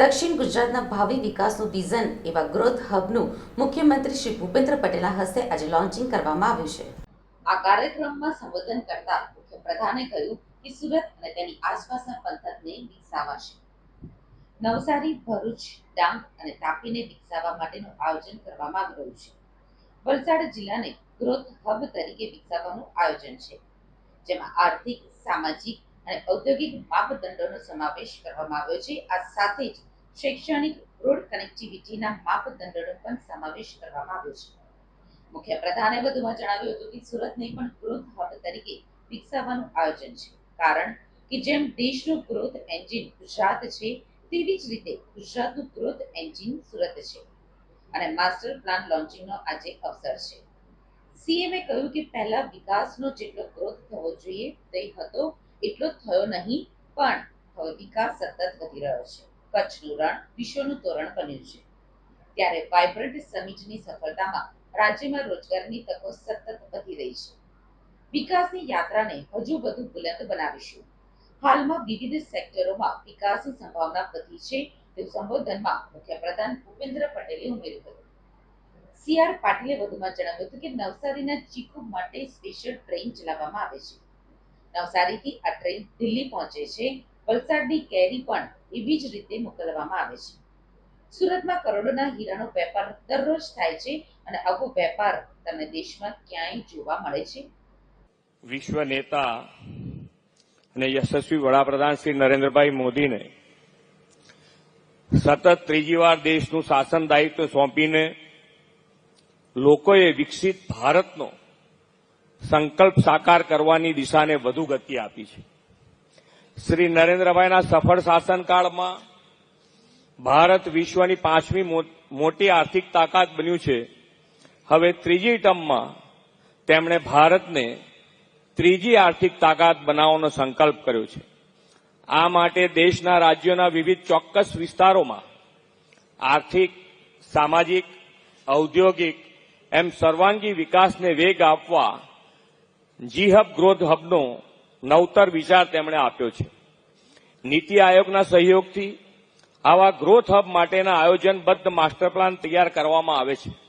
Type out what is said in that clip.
દક્ષિણ ગુજરાતના ભાવિ વિકાસનું વિઝન એવા ગ્રોથ હબનું મુખ્યમંત્રી શ્રી ભૂપેન્દ્ર પટેલના હસ્તે આજે લોન્ચિંગ કરવામાં આવ્યું છે. આ કાર્યક્રમમાં સંબોધન કરતા મુખ્યપ્રધાને કહ્યું કે સુરત અને તેની આસપાસના પંથકને વિકસાવાશે. નવસારી, ભરૂચ, ડાંગ અને તાપીને વિકસાવવા માટેનું આયોજન કરવામાં આવી રહ્યું છે. વલસાડ જિલ્લાને ગ્રોથ હબ તરીકે વિકસાવવાનું આયોજન છે, જેમાં આર્થિક, સામાજિક અને ઔદ્યોગિક માપદંડોનો સમાવેશ કરવામાં આવ્યો છે. આ સાથે જ શૈક્ષણિક રોડ કનેક્ટિવિટીના માપદંડોનો પણ સમાવેશ કરવામાં આવ્યો છે. મુખ્યપ્રધાને વધુમાં જણાવ્યું હતું કે સુરતને પણ ગ્રોથ હબ તરીકે વિકસાવવાનું આયોજન છે. કારણ કે જેમ દેશનું ગ્રોથ એન્જિન ગુજરાત છે, તેવી જ રીતે ગુજરાતનું ગ્રોથ એન્જિન સુરત છે. અને માસ્ટર પ્લાન લોન્ચિંગનો આજે અવસર છે. સીએમએ કહ્યું કે પહેલા વિકાસનો જેટલો ગ્રોથ થવો જોઈએ તે હતો, એટલો થયો નહીં, પણ હવે વિકાસ સતત વધી રહ્યો છે. કચ્છનું રણ વિશ્વનું તોરણ બન્યું છે. ત્યારે વાઇબ્રન્ટ સમિટની સફળતામાં રાજ્યમાં રોજગારની તકો સતત વધી રહી છે. વિકાસની યાત્રાને હજુ વધુ બુલંદ બનાવીશું. હાલમાં વિવિધ સેક્ટરોમાં વિકાસની સંભાવના વધી છે તેવું સંબોધનમાં મુખ્યપ્રધાન ભૂપેન્દ્ર પટેલે ઉમેર્યું હતું. સી આર પાટીલે વધુમાં જણાવ્યું હતું કે નવસારીના ચીકુ માટે સ્પેશિયલ ટ્રેન ચલાવવામાં આવે છે. નવસારીથી આ ટ્રેન દિલ્હી પહોંચે છે વલસાડની કેરી પણ એવી જ રીતે મોકલવામાં આવે છે. સુરતમાં કરોડોના હીરાનો વેપાર દરરોજ થાય છે અને આવો વેપાર તમને દેશમાં ક્યાંય જોવા મળે છે? વિશ્વ નેતા અને યશસ્વી વડાપ્રધાન શ્રી નરેન્દ્રભાઈ મોદીને સતત ત્રીજી વાર દેશનું શાસન દાયિત્વ સોંપીને લોકોએ વિકસિત ભારતનો સંકલ્પ સાકાર કરવાની દિશાને વધુ ગતિ આપી છે. શ્રી નરેન્દ્રભાઈના સફળ શાસનકાળમાં ભારત વિશ્વની પાંચમી મોટી આર્થિક તાકાત બન્યું છે. હવે ત્રીજી ટર્મમાં તેમણે ભારતને ત્રીજી આર્થિક તાકાત બનાવવાનો સંકલ્પ કર્યો છે. આ માટે દેશના રાજ્યોના વિવિધ ચોક્કસ વિસ્તારોમાં આર્થિક, સામાજિક, ઔદ્યોગિક એમ સર્વાંગી વિકાસને વેગ આપવા જી હબ ગ્રોથ હબનો નવતર વિચાર તેમણે આપ્યો છે. નીતિ આયોગના સહયોગથી આવા ગ્રોથ હબ માટેના આયોજનબદ્ધ માસ્ટર પ્લાન તૈયાર કરવામાં આવે છે.